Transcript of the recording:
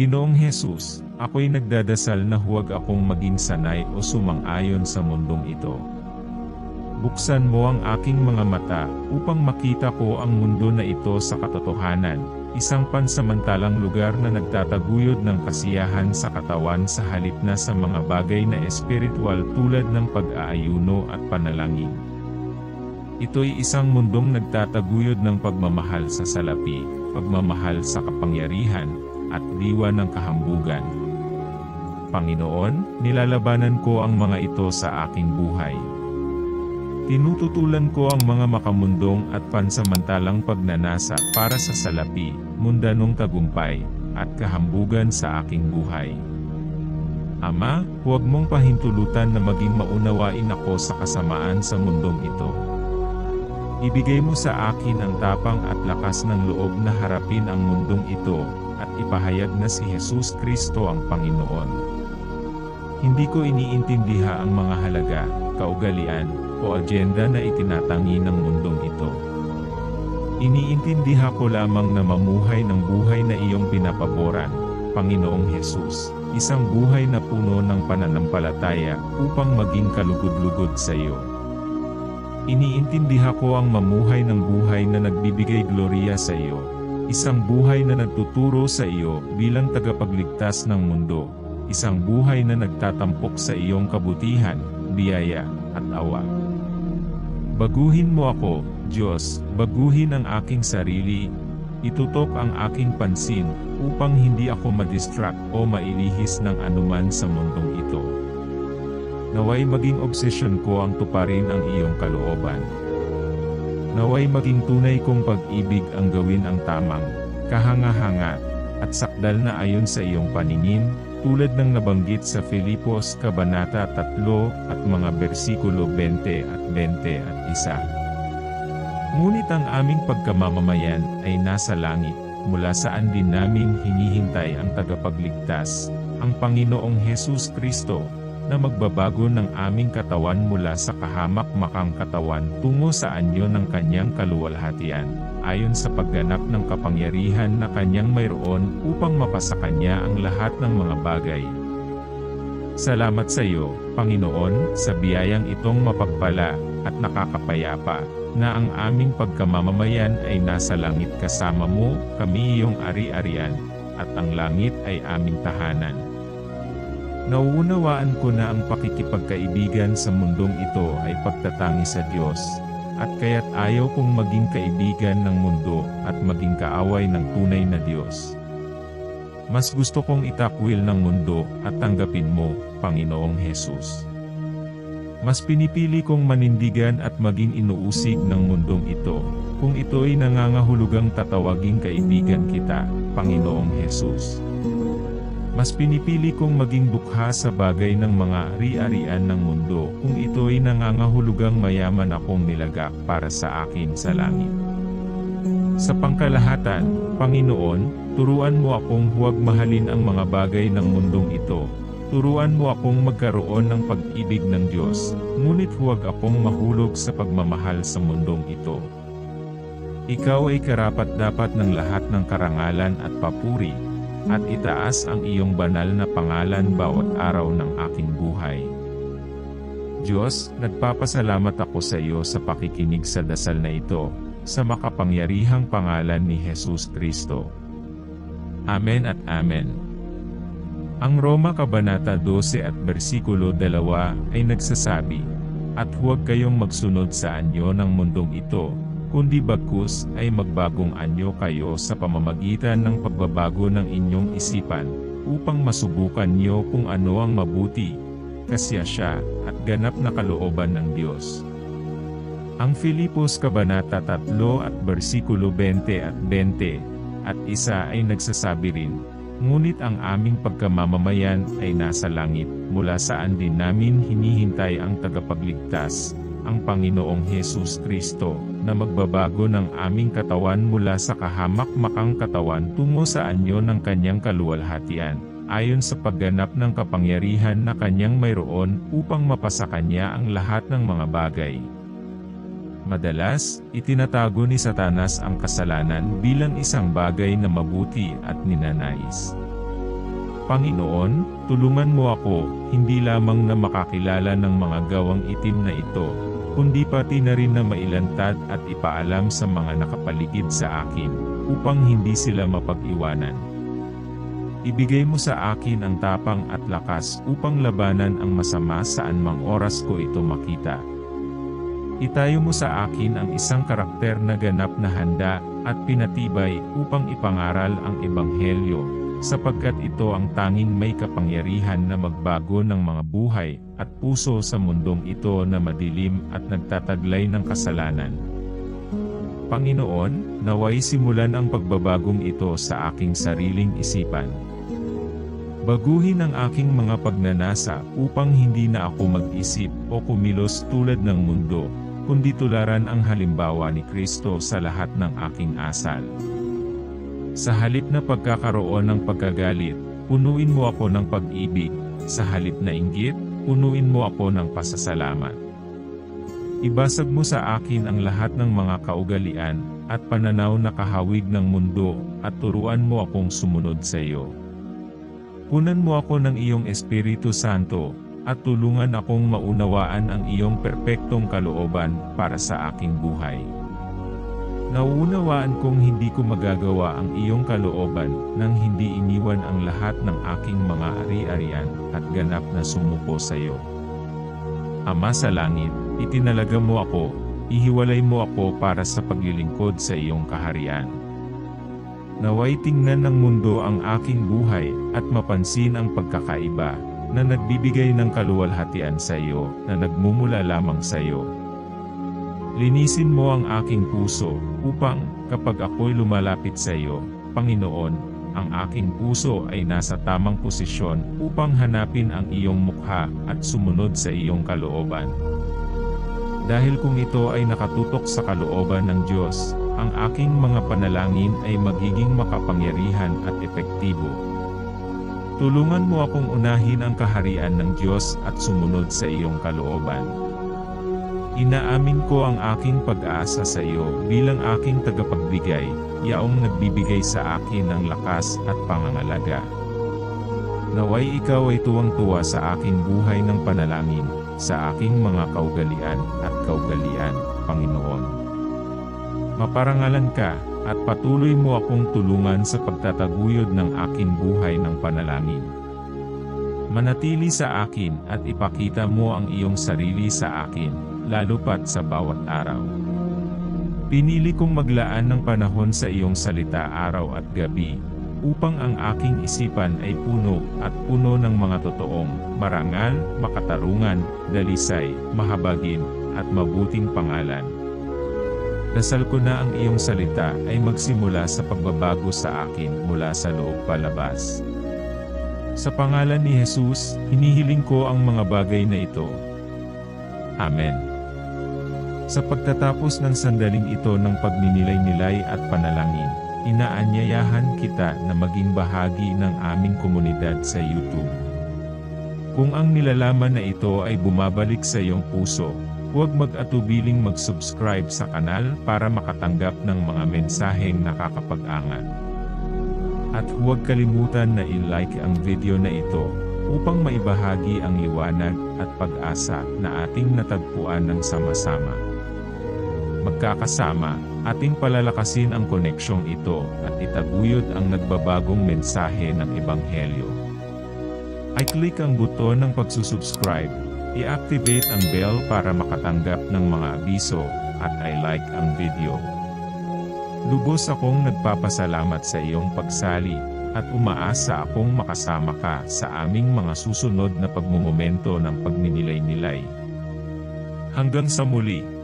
Ginoong Jesus, ako'y nagdadasal na huwag akong maging sanay o sumang-ayon sa mundong ito. Buksan mo ang aking mga mata upang makita ko ang mundo na ito sa katotohanan, isang pansamantalang lugar na nagtataguyod ng kasiyahan sa katawan sa halip na sa mga bagay na espiritual tulad ng pag-aayuno at panalangin. Ito'y isang mundong nagtataguyod ng pagmamahal sa salapi, pagmamahal sa kapangyarihan, at diwa ng kahambugan. Panginoon, nilalabanan ko ang mga ito sa aking buhay. Tinututulan ko ang mga makamundong at pansamantalang pagnanasa para sa salapi, mundanong tagumpay, at kahambugan sa aking buhay. Ama, huwag mong pahintulutan na maging maunawain ako sa kasamaan sa mundong ito. Ibigay mo sa akin ang tapang at lakas ng loob na harapin ang mundong ito, ipahayag na si Jesus Kristo ang Panginoon. Hindi ko iniintindiha ang mga halaga, kaugalian, o agenda na itinatangi ng mundong ito. Iniintindiha ko lamang na mamuhay ng buhay na iyong pinapaboran, Panginoong Hesus, isang buhay na puno ng pananampalataya upang maging kalugod-lugod sa iyo. Iniintindiha ko ang mamuhay ng buhay na nagbibigay gloria sa iyo, isang buhay na nagtuturo sa iyo bilang tagapagligtas ng mundo, isang buhay na nagtatampok sa iyong kabutihan, biyaya, at awa. Baguhin mo ako, Diyos, baguhin ang aking sarili, itutok ang aking pansin, upang hindi ako madistract o mailihis ng anuman sa mundong ito. Naway maging obsesyon ko ang tuparin ang iyong kalooban. Naway maging tunay kong pag-ibig ang gawin ang tamang, kahanga-hanga, at sakdal na ayon sa iyong paningin, tulad ng nabanggit sa Filipos Kabanata 3 at mga bersikulo 20 at 20 at 1. Ngunit ang aming pagkamamamayan ay nasa langit, mula saan din namin hinihintay ang tagapagligtas, ang Panginoong Hesus Kristo, na magbabago ng aming katawan mula sa kahamak-makang katawan tungo sa anyo ng kanyang kaluwalhatian, ayon sa pagganap ng kapangyarihan na kanyang mayroon upang mapasa kanya ang lahat ng mga bagay. Salamat sa iyo, Panginoon, sa biyayang itong mapagpala at nakakapayapa, na ang aming pagkamamamayan ay nasa langit kasama mo, kami iyong ari-arian, at ang langit ay aming tahanan. Nauunawaan ko na ang pakikipagkaibigan sa mundong ito ay pagtatangi sa Diyos, at kaya't ayaw kong maging kaibigan ng mundo at maging kaaway ng tunay na Diyos. Mas gusto kong itakwil ng mundo at tanggapin mo, Panginoong Hesus. Mas pinipili kong manindigan at maging inuusig ng mundong ito, kung ito'y nangangahulugang tatawaging kaibigan kita, Panginoong Hesus. Mas pinipili kong maging bukha sa bagay ng mga ari-arian ng mundo kung ito'y nangangahulugang mayaman akong nilagak para sa akin sa langit. Sa pangkalahatan, Panginoon, turuan mo akong huwag mahalin ang mga bagay ng mundong ito. Turuan mo akong magkaroon ng pag-ibig ng Diyos, ngunit huwag akong mahulog sa pagmamahal sa mundong ito. Ikaw ay karapat-dapat ng lahat ng karangalan at papuri, at itaas ang iyong banal na pangalan bawat araw ng aking buhay. Diyos, nagpapasalamat ako sa iyo sa pakikinig sa dasal na ito, sa makapangyarihang pangalan ni Jesus Kristo. Amen at Amen. Ang Roma Kabanata 12 at versikulo 2 ay nagsasabi, At huwag kayong magsunod sa anyo ng mundong ito, kundi bagkus ay magbagong anyo kayo sa pamamagitan ng pagbabago ng inyong isipan, upang masubukan niyo kung ano ang mabuti, kasiyasya, at ganap na kalooban ng Diyos. Ang Filipos Kabanata 3 at versikulo 20 at 20, at isa ay nagsasabi rin, Ngunit ang aming pagkamamamayan ay nasa langit, mula saan din namin hinihintay ang tagapagligtas, ang Panginoong Hesus Kristo, na magbabago ng aming katawan mula sa kahamak-makang katawan tungo sa anyo ng kanyang kaluwalhatian, ayon sa pagganap ng kapangyarihan na kanyang mayroon upang mapasa kanya ang lahat ng mga bagay. Madalas, itinatago ni Satanas ang kasalanan bilang isang bagay na mabuti at ninanais. Panginoon, tulungan mo ako, hindi lamang na makakilala ng mga gawang itim na ito, kundi pati na rin na mailantad at ipaalam sa mga nakapaligid sa akin, upang hindi sila mapag-iwanan. Ibigay mo sa akin ang tapang at lakas upang labanan ang masama saan mang oras ko ito makita. Itayo mo sa akin ang isang karakter na ganap na handa at pinatibay upang ipangaral ang Ebanghelyo, sapagkat ito ang tanging may kapangyarihan na magbago ng mga buhay at puso sa mundong ito na madilim at nagtataglay ng kasalanan. Panginoon, naway simulan ang pagbabagong ito sa aking sariling isipan. Baguhin ang aking mga pagnanasa upang hindi na ako mag-isip o kumilos tulad ng mundo, kundi tularan ang halimbawa ni Kristo sa lahat ng aking asal. Sa halip na pagkakaroon ng pagkagalit, punuin mo ako ng pag-ibig, sa halip na inggit, punuin mo ako ng pasasalamat. Ibasag mo sa akin ang lahat ng mga kaugalian at pananaw na kahawig ng mundo at turuan mo akong sumunod sa iyo. Punan mo ako ng iyong Espiritu Santo at tulungan akong maunawaan ang iyong perpektong kalooban para sa aking buhay. Nauunawaan kong hindi ko magagawa ang iyong kalooban nang hindi iniwan ang lahat ng aking mga ari-arian at ganap na sumuko sa iyo. Ama sa langit, itinalaga mo ako, ihiwalay mo ako para sa paglilingkod sa iyong kaharian. Naway tingnan ng mundo ang aking buhay at mapansin ang pagkakaiba na nagbibigay ng kaluwalhatian sa iyo na nagmumula lamang sa iyo. Linisin mo ang aking puso upang kapag ako'y lumalapit sa iyo, Panginoon, ang aking puso ay nasa tamang posisyon upang hanapin ang iyong mukha at sumunod sa iyong kalooban. Dahil kung ito ay nakatutok sa kalooban ng Diyos, ang aking mga panalangin ay magiging makapangyarihan at epektibo. Tulungan mo akong unahin ang kaharian ng Diyos at sumunod sa iyong kalooban. Inaamin ko ang aking pag-asa sa iyo bilang aking tagapagbigay, yaong nagbibigay sa akin ng lakas at pangangalaga. Naway ikaw ay tuwang-tuwa sa aking buhay ng panalangin, sa aking mga kaugalian at kaugalian, Panginoon. Maparangalan ka, at patuloy mo akong tulungan sa pagtataguyod ng aking buhay ng panalangin. Manatili sa akin at ipakita mo ang iyong sarili sa akin, lalo pat sa bawat araw. Pinili kong maglaan ng panahon sa iyong salita araw at gabi, upang ang aking isipan ay puno at puno ng mga totoong, marangal, makatarungan, dalisay, mahabagin, at mabuting pangalan. Dasal ko na ang iyong salita ay magsimula sa pagbabago sa akin mula sa loob palabas. Sa pangalan ni Jesus, hinihiling ko ang mga bagay na ito. Amen. Sa pagtatapos ng sandaling ito ng pagninilay-nilay at panalangin, inaanyayahan kita na maging bahagi ng aming komunidad sa YouTube. Kung ang nilalaman na ito ay bumabalik sa iyong puso, huwag mag-atubiling mag-subscribe sa kanal para makatanggap ng mga mensaheng nakakapag-angat. At huwag kalimutan na i-like ang video na ito upang maibahagi ang liwanag at pag-asa na ating natagpuan ng sama-sama. Magkakasama, ating palalakasin ang koneksyong ito at itaguyod ang nagbabagong mensahe ng Ebanghelyo. I-click ang buton ng pagsusubscribe, i-activate ang bell para makatanggap ng mga abiso, at i-like ang video. Lubos akong nagpapasalamat sa iyong pagsali, at umaasa akong makasama ka sa aming mga susunod na pagmumomento ng pagninilay-nilay. Hanggang sa muli!